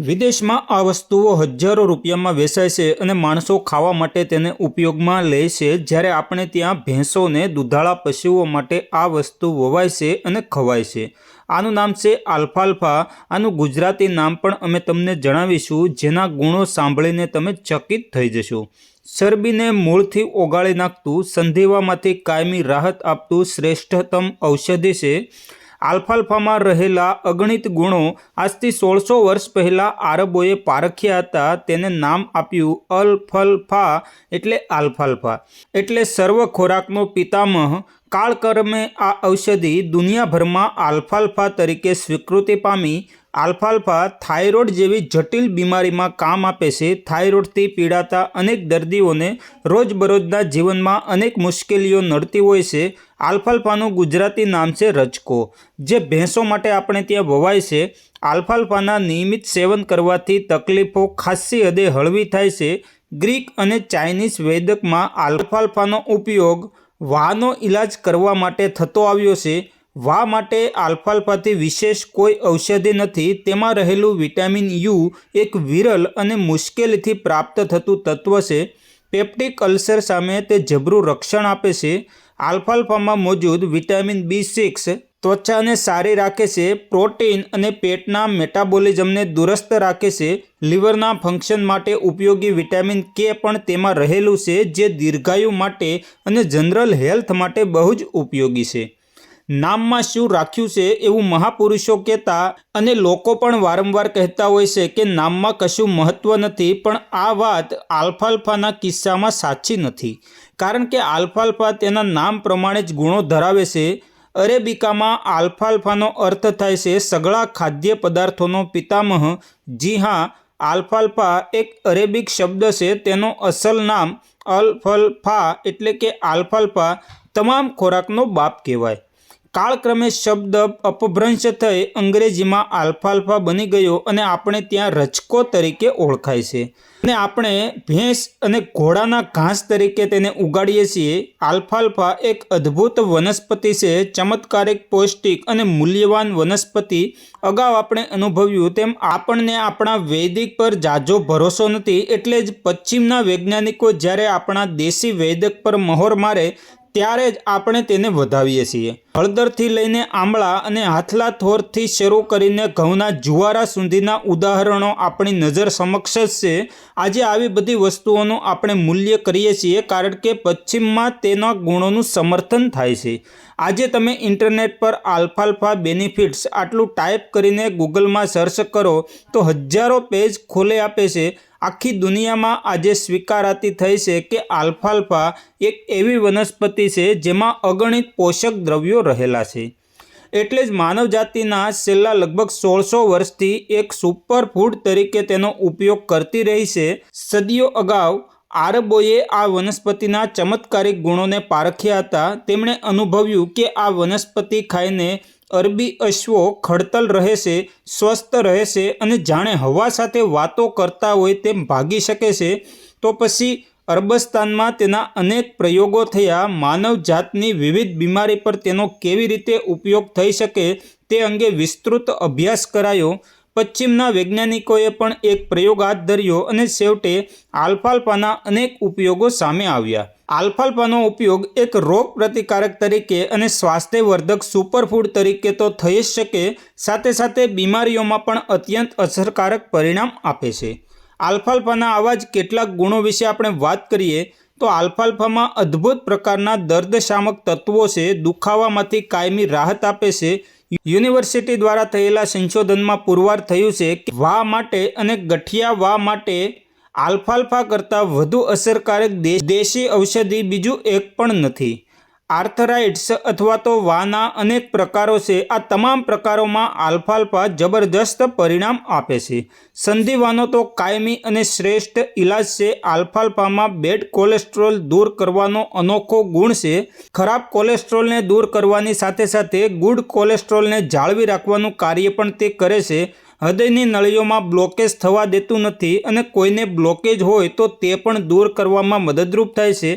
વિદેશમાં આ વસ્તુઓ હજારો રૂપિયામાં વેચાય છે અને માણસો ખાવા માટે તેને ઉપયોગમાં લે છે. જ્યારે આપણે ત્યાં ભેંસોને, દુધાળા પશુઓ માટે આ વસ્તુ વવાય છે અને ખવાય છે. આનું નામ છે આલ્ફાલ્ફા. આનું ગુજરાતી નામ પણ અમે તમને જણાવીશું, જેના ગુણો સાંભળીને તમે ચકિત થઈ જશો. ચરબીને મૂળથી ઓગાળી નાખતું, સંધિવામાંથી કાયમી રાહત આપતું શ્રેષ્ઠતમ ઔષધિ છે. આલ્ફાલ્ફામાં રહેલા અગણિત ગુણો આજથી સોળસો વર્ષ પહેલાં આરબોએ પારખ્યા હતા. તેને નામ આપ્યું અલ્ફલ્ફા એટલે આલ્ફાલ્ફા. એટલે સર્વ ખોરાકનો પિતામહ કાળક્રમે આ ઔષધિ દુનિયાભરમાં આલ્ફાલ્ફા તરીકે સ્વીકૃતિ પામી આલ્ફાલ્ફા થાઇરોઇડ જેવી જટિલ બીમારીમાં કામ આપે છે. થાઇરોઇડથી પીડાતા અનેક દર્દીઓને રોજબરોજના જીવનમાં અનેક મુશ્કેલીઓ નડતી હોય છે. આલ્ફાલ્ફાનું ગુજરાતી નામ છે રજકો, જે ભેંસો માટે આપણે ત્યાં વવાય છે. આલ્ફાલ્ફાના નિયમિત સેવન કરવાથી તકલીફો ખાસ્સી હદે હળવી થાય છે. ગ્રીક અને ચાઇનીઝ વૈદકમાં આલ્ફાલ્ફાનો ઉપયોગ વાનો ઇલાજ કરવા માટે થતો આવ્યો છે. વા માટે આલ્ફાલ્ફાથી વિશેષ કોઈ ઔષધિ નથી. તેમાં રહેલું વિટામિન યુ એક વિરલ અને મુશ્કેલીથી પ્રાપ્ત થતું તત્વ છે. પેપ્ટિક અલ્સર સામે તે જબરું રક્ષણ આપે છે. આલ્ફાલ્ફામાં મોજૂદ વિટામિન બી સિક્સ ત્વચાને સારી રાખે છે, પ્રોટીન અને પેટના મેટાબોલિઝમને દુરસ્ત રાખે છે. લીવરના ફંક્શન માટે ઉપયોગી વિટામિન કે પણ તેમાં રહેલું છે, જે દીર્ઘાયુ માટે અને જનરલ હેલ્થ માટે બહુ જ ઉપયોગી છે. નામમાં શું રાખ્યું છે એવું મહાપુરુષો કહેતા અને લોકો પણ વારંવાર કહેતા હોય છે કે નામમાં કશું મહત્ત્વ નથી, પણ આ વાત આલ્ફાલ્ફાના કિસ્સામાં સાચી નથી. કારણ કે આલ્ફાલ્ફા તેના નામ પ્રમાણે જ ગુણો ધરાવે છે અરેબિકામાં આલ્ફાલ્ફાનો અર્થ થાય છે સગળા ખાદ્ય પદાર્થોનો પિતામહ. જી હા આલ્ફાલ્ફા એક અરેબિક શબ્દ છે, તેનો અસલ નામ અલ્ફલ્ફા એટલે કે આલ્ફાલ્ફા તમામ ખોરાકનો બાપ કહેવાય. કાળક્રમે શબ્દ અપભ્રંશ થઈ અંગ્રેજીમાં આલ્ફાલ્ફા બની ગયો અને આપણે ત્યાં રચકો તરીકે ઓળખાય છે. અને આપણે ભેંસ અને ઘોડાના ઘાસ તરીકે તેને ઉગાડીએ છીએ. આલ્ફાલ્ફા એક અદ્ભુત વનસ્પતિ છે, ચમત્કારિક, પૌષ્ટિક અને મૂલ્યવાન વનસ્પતિ. અગાઉ આપણે અનુભવ્યું તેમ આપણને આપણા વૈદિક પર જાજો ભરોસો નથી. એટલે જ પશ્ચિમના વૈજ્ઞાનિકો જ્યારે આપણા દેશી વૈદક પર મહોર મારે ત્યારે જ આપણે તેને વધાવીએ છીએ. હળદરથી લઈને આંબળા અને હાથલા થોરથી શરૂ કરીને ઘઉંના જુવારા સુધીના ઉદાહરણો આપણી નજર સમક્ષ જ છે. આજે આવી બધી વસ્તુઓનું આપણે મૂલ્ય કરીએ છીએ કારણ કે પશ્ચિમમાં તેના ગુણોનું સમર્થન થાય છે. આજે તમે ઇન્ટરનેટ પર આલ્ફાલ્ફા બેનિફિટ્સ આટલું ટાઈપ કરીને ગૂગલમાં સર્ચ કરો તો હજારો પેજ ખોલે આપે છે. આખી દુનિયામાં આજે સ્વીકારાતી થઈ છે કે આલ્ફાલ્ફા એક એવી વનસ્પતિ છે જેમાં અગણિત પોષક દ્રવ્યો રહેલા છે. એટલે જ માનવજાતિના છેલ્લા લગભગ સોળસો વર્ષથી એક સુપર ફૂડ તરીકે તેનો ઉપયોગ કરતી રહી છે. સદીઓ અગાઉ આરબોએ આ વનસ્પતિના ચમત્કારિક ગુણોને પારખ્યા હતા. તેમણે અનુભવ્યું કે આ વનસ્પતિ ખાઈને અરબી અશ્વો ખડતલ રહેશે, સ્વસ્થ રહેશે અને જાણે હવા સાથે વાતો કરતા હોય તેમ ભાગી શકે છે. તો પછી અરબસ્તાનમાં તેના અનેક પ્રયોગો થયા. માનવ જાતની વિવિધ બીમારી પર તેનો કેવી રીતે ઉપયોગ થઈ શકે તે અંગે વિસ્તૃત અભ્યાસ કરાયો. પશ્ચિમના વૈજ્ઞાનિકોએ પણ એક પ્રયોગ હાથ ધર્યો અને છેવટે આલ્ફાલ્ફાના અનેક ઉપયોગો સામે આવ્યા. આલ્ફાલ્ફાનો ઉપયોગ એક રોગ પ્રતિકારક તરીકે અને સ્વાસ્થ્યવર્ધક સુપરફૂડ તરીકે તો થઈ જ શકે, સાથે સાથે બીમારીઓમાં પણ અત્યંત અસરકારક પરિણામ આપે છે. આલ્ફાલ્ફાના આવા જ કેટલાક ગુણો વિશે આપણે વાત કરીએ, તો આલ્ફાલ્ફામાં અદ્ભુત પ્રકારના દર્દશામક તત્વો છે, દુખાવામાંથી કાયમી રાહત આપે છે યુનિવર્સિટી દ્વારા થયેલા સંશોધનમાં પુરવાર થયું છે કે વા માટે અને ગઠિયા વા માટે આલ્ફાલ્ફા કરતાં વધુ અસરકારક દેશી ઔષધિ બીજું એક પણ નથી. આર્થરાઇટ્સ અથવા તો વાના અનેક પ્રકારો છે. આ તમામ પ્રકારોમાં આલ્ફાલ્ફા જબરજસ્ત પરિણામ આપે છે. સંધિવાનો તો કાયમી અને શ્રેષ્ઠ ઇલાજ છે. આલ્ફાલ્ફામાં બેડ કોલેસ્ટ્રોલ દૂર કરવાનો અનોખો ગુણ છે. ખરાબ કોલેસ્ટ્રોલને દૂર કરવાની સાથે સાથે ગુડ કોલેસ્ટ્રોલને જાળવી રાખવાનું કાર્ય પણ તે કરે છે. હૃદયની નળીઓમાં બ્લોકેજ થવા દેતું નથી અને કોઈને બ્લોકેજ હોય તો તે પણ દૂર કરવામાં મદદરૂપ થાય છે.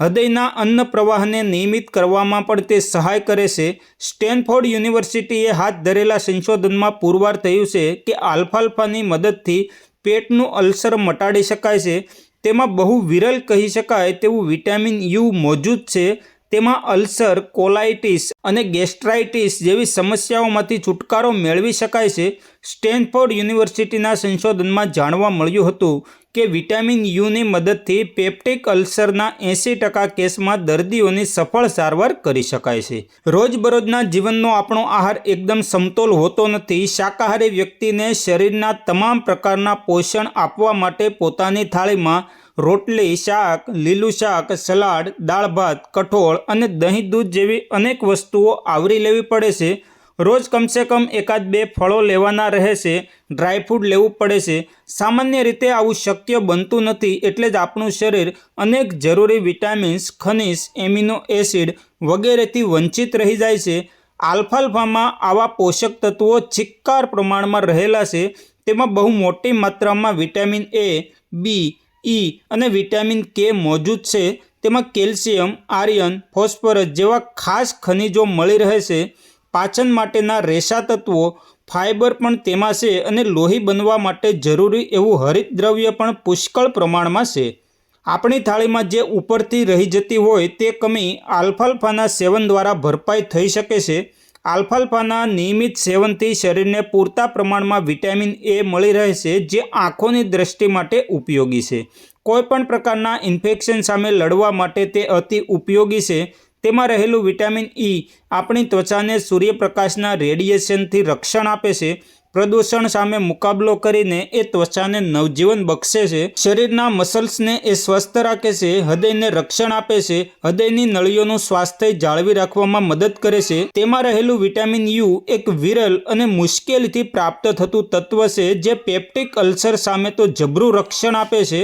હૃદયના અન્ન પ્રવાહને નિયમિત કરવામાં પણ તે સહાય કરે છે. સ્ટેનફોર્ડ યુનિવર્સિટીએ હાથ ધરેલા સંશોધનમાં પુરવાર થયું છે કે આલ્ફાલ્ફાની મદદથી પેટનું અલ્સર મટાડી શકાય છે. તેમાં બહુ વિરલ કહી શકાય તેવું વિટામિન યુ મોજૂદ છે. તેમાં અલ્સર, કોલાઇટિસ અને ગેસ્ટ્રાઇટિસ જેવી સમસ્યાઓમાંથી છુટકારો મેળવી શકાય છે. સ્ટેનફોર્ડ યુનિવર્સિટીના સંશોધનમાં જાણવા મળ્યું હતું કે વિટામિન યુની મદદથી પેપ્ટિક અલ્સરના એંસી ટકા કેસમાં દર્દીઓની સફળ સારવાર કરી શકાય છે. રોજબરોજના જીવનનો આપણો આહાર એકદમ સમતોલ હોતો નથી. શાકાહારી વ્યક્તિને શરીરના તમામ પ્રકારના પોષણ આપવા માટે પોતાની થાળીમાં રોટલી, શાક, લીલું શાક, સલાડ, દાળ ભાત, કઠોળ અને દહીં દૂધ જેવી અનેક વસ્તુઓ આવરી લેવી પડે છે. રોજ કમસે કમ એકાદ બે ફળો લેવાના રહે છે. ડ્રાયફ્રૂટ લેવું પડે છે. સામાન્ય રીતે આવું શક્ય બનતું નથી એટલે જ આપણું શરીર અનેક જરૂરી વિટામિન્સ, ખનિજ, એમિનો એસિડ વગેરેથી વંચિત રહી જાય છે. આલ્ફાલ્ફામાં આવા પોષક તત્વો ચિક્કાર પ્રમાણમાં રહેલા છે. તેમાં બહુ મોટી માત્રામાં વિટામિન એ, બી ઈ અને વિટામિન કે મોજૂદ છે. તેમાં કેલ્શિયમ આર્યન ફોસ્ફરસ જેવા ખાસ ખનિજો મળી રહે છે. પાચન માટેના રેશા તત્વો ફાઇબર પણ તેમાં છે અને લોહી બનવા માટે જરૂરી એવું હરિત દ્રવ્ય પણ પુષ્કળ પ્રમાણમાં છે. આપણી થાળીમાં જે ઉપરથી રહી જતી હોય તે કમી આલ્ફાલ્ફાના સેવન દ્વારા ભરપાઈ થઈ શકે છે. આલ્ફાલ્ફાના નિયમિત સેવનથી શરીરને પૂરતા પ્રમાણમાં વિટામિન એ મળી રહે છે જે આંખોની દ્રષ્ટિ માટે ઉપયોગી છે. કોઈપણ પ્રકારના ઇન્ફેક્શન સામે લડવા માટે તે અતિ ઉપયોગી છે. તેમાં રહેલું વિટામિન ઈ આપણી ત્વચાને સૂર્યપ્રકાશના રેડિયેશનથી રક્ષણ આપે છે. પ્રદૂષણ સામે મુકાબલો કરીને એ ત્વચાને નવજીવન બક્ષે છે. શરીરના મસલ્સને એ સ્વસ્થ રાખે છે, હૃદયને રક્ષણ આપે છે, હૃદયની નળીઓનું સ્વાસ્થ્ય જાળવી રાખવામાં મદદ કરે છે. તેમાં રહેલું વિટામિન યુ એક વિરલ અને મુશ્કેલીથી પ્રાપ્ત થતું તત્વ છે જે પેપ્ટિક અલ્સર સામે તો જબરું રક્ષણ આપે છે.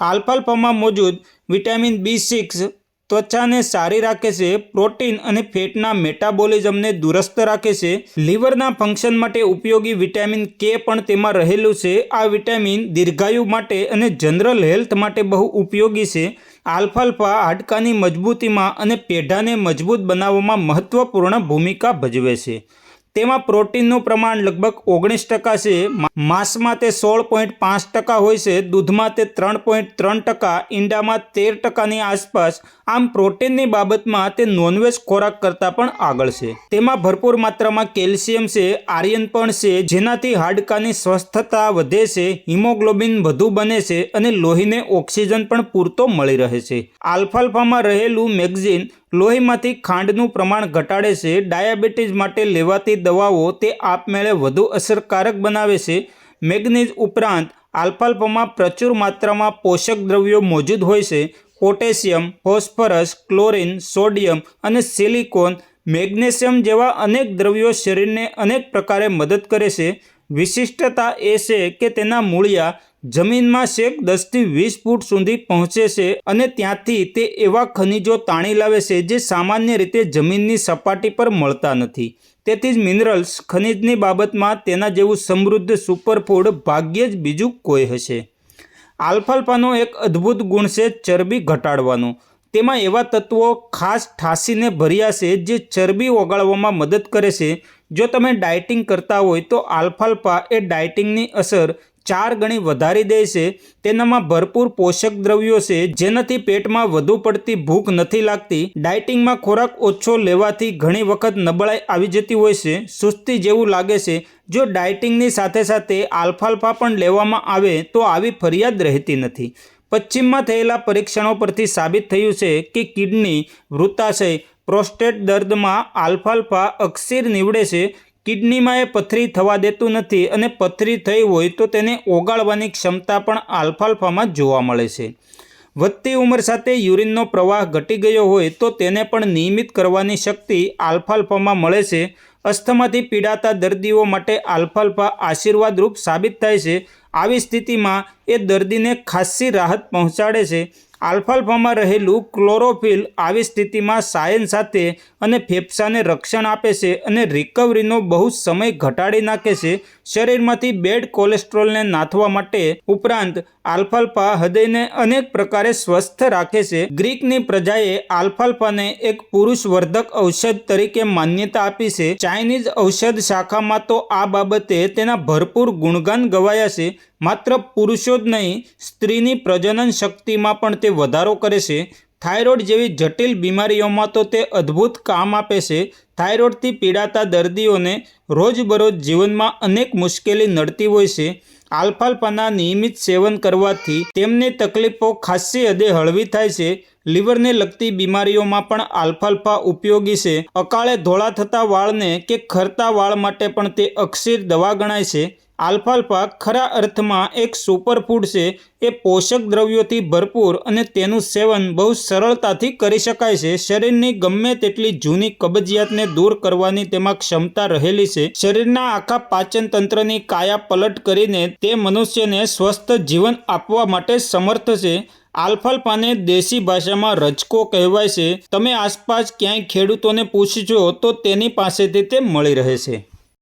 આલ્ફાલ્ફામાં મોજૂદ વિટામિન બી સિક્સ ત્વચાને સારી રાખે છે, પ્રોટીન અને ફેટના મેટાબોલિઝમને દુરસ્ત રાખે છે. લીવરના ફંક્શન માટે ઉપયોગી વિટામિન કે પણ તેમાં રહેલું છે. આ વિટામિન દીર્ઘાયુ માટે અને જનરલ હેલ્થ માટે બહુ ઉપયોગી છે. આલ્ફાલ્ફા હાડકાની મજબૂતીમાં અને પેઢાને મજબૂત બનાવવામાં મહત્વપૂર્ણ ભૂમિકા ભજવે છે. તેમાં પ્રોટીનનું પ્રમાણ લગભગ ઓગણીસ ટકા છે માંસમાં તે સોળ પોઈન્ટ પાંચ ટકા હોય છે, દૂધમાં તે ત્રણ પોઈન્ટ ત્રણ ટકા, ઈંડામાં તેર ટકાની આસપાસ. આમ પ્રોટીનની બાબતમાં તે નોનવેજ ખોરાક કરતાં પણ આગળ છે. તેમાં ભરપૂર માત્રામાં કેલ્શિયમ છે આર્યન પણ છે, જેનાથી હાડકાની સ્વસ્થતા વધે છે, હિમોગ્લોબિન વધુ બને છે અને લોહીને ઓક્સિજન પણ પૂરતો મળી રહે છે. આલ્ફાલ્ફામાં રહેલું મેગ્ઝીન લોહીમાંથી ખાંડનું પ્રમાણ ઘટાડે છે, ડાયાબિટીસ માટે લેવાતી દવાઓ તે આપમેળે વધુ અસરકારક બનાવે છે. મેગ્નીઝ ઉપરાંત આલ્ફાલ્ફામાં પ્રચુર માત્રામાં પોષક દ્રવ્યો મોજૂદ હોય છે. પોટેશિયમ, ફોસ્ફરસ, ક્લોરિન, સોડિયમ અને સિલિકોન મેગ્નેશિયમ જેવા અનેક દ્રવ્યો શરીરને અનેક પ્રકારે મદદ કરે છે. વિશિષ્ટતા એ છે કે તેના મૂળિયા જમીનમાં શેક દસથી વીસ ફૂટ સુધી પહોંચે છે અને ત્યાંથી તે એવા ખનિજો તાણી લાવે છે જે સામાન્ય રીતે જમીનની સપાટી પર મળતા નથી. તેથી જ મિનરલ્સ ખનિજની બાબતમાં તેના જેવું સમૃદ્ધ સુપરફૂડ ભાગ્યે જ બીજું કોઈ હશે. આલ્ફાલ્ફાનો એક અદ્ભુત ગુણ છે ચરબી ઘટાડવાનો. તેમાં એવા તત્વો ખાસ ઠાસીને ભર્યા છે જે ચરબી ઓગાળવામાં મદદ કરે છે. જો તમે ડાયટિંગ કરતા હોય તો આલ્ફાલ્ફા એ ડાયટિંગની અસર ચાર ગણી વધારી દે છે. તેનામાં ભરપૂર પોષક દ્રવ્યો છે જેનાથી પેટમાં વધુ પડતી ભૂખ નથી લાગતી. ડાયટિંગમાં ખોરાક ઓછો લેવાથી ઘણી વખત નબળાઈ આવી જતી હોય છે. સુસ્તી જેવું લાગે છે. જો ડાયટિંગની સાથે સાથે આલ્ફાલ્ફા પણ લેવામાં આવે તો આવી ફરિયાદ રહેતી નથી. પશ્ચિમમાં થયેલા પરીક્ષણો પરથી સાબિત થયું છે કે કિડની વૃત્તાશય, પ્રોસ્ટેટ દર્દમાં આલ્ફાલ્ફા અક્ષીર નીવડે છે. કિડનીમાં એ પથરી થવા દેતું નથી અને પથરી થઈ હોય તો તેને ઓગાળવાની ક્ષમતા પણ આલ્ફાલ્ફામાં જોવા મળે છે. વધતી ઉંમર સાથે યુરિનનો પ્રવાહ ઘટી ગયો હોય તો તેને પણ નિયમિત કરવાની શક્તિ આલ્ફાલ્ફામાં મળે છે. અસ્થમાથી પીડાતા દર્દીઓ માટે આલ્ફાલ્ફા આશીર્વાદરૂપ સાબિત થાય છે. આવી સ્થિતિમાં એ દર્દીને ખાસ્સી રાહત પહોંચાડે છે આલ્ફાલ્ફામાં રહેલું ક્લોરોફિલ આવી સ્થિતિમાં સાયન સાથે અને ફેફસાને રક્ષણ આપે છે અને રિકવરીનો બહુ સમય ઘટાડી નાખે છે. શરીરમાંથી બેડ કોલેસ્ટ્રોલને નાથવા માટે ઉપરાંત આલ્ફાલ્ફા હૃદયને અનેક પ્રકારે સ્વસ્થ રાખે છે. ગ્રીકની પ્રજાએ આલ્ફાલ્ફાને એક પુરુષવર્ધક ઔષધ તરીકે માન્યતા આપી છે. ચાઇનીઝ ઔષધ શાખામાં તો આ બાબતે તેના ભરપૂર ગુણગાન ગવાયા છે. માત્ર પુરુષો જ નહીં, સ્ત્રીની પ્રજનન શક્તિમાં પણ તે વધારો કરે છે. થાઇરોઇડ જેવી જટિલ બીમારીઓમાં તો તે અદ્ભુત કામ આપે છે. થાઇરોઇડથી પીડાતા દર્દીઓને રોજબરોજ જીવનમાં અનેક મુશ્કેલી નડતી હોય છે. આલ્ફાલ્ફાના નિયમિત સેવન કરવાથી તેમની તકલીફો ખાસ્સી હદે હળવી થાય છે. લીવરને લગતી બીમારીઓમાં પણ આલ્ફાલ્ફા ઉપયોગી છે. અકાળે ધોળા થતા વાળને કે ખરતા વાળ માટે પણ તે અક્ષીર દવા ગણાય છે. આલ્ફાલ્ફા ખરા અર્થમાં એક સુપરફૂડ છે. એ પોષક દ્રવ્યોથી ભરપૂર અને તેનું સેવન બહુ સરળતાથી કરી શકાય છે. શરીરની ગમે તેટલી જૂની કબજિયાતને દૂર કરવાની તેમાં ક્ષમતા રહેલી છે. શરીરના આખા પાચન તંત્રની કાયા પલટ કરીને તે મનુષ્યને સ્વસ્થ જીવન આપવા માટે સમર્થ છે. આલ્ફાલ્ફાને દેશી ભાષામાં રજકો કહેવાય છે. તમે આસપાસ ક્યાંય ખેડૂતોને પૂછજો તો તેની પાસેથી તે મળી રહે છે.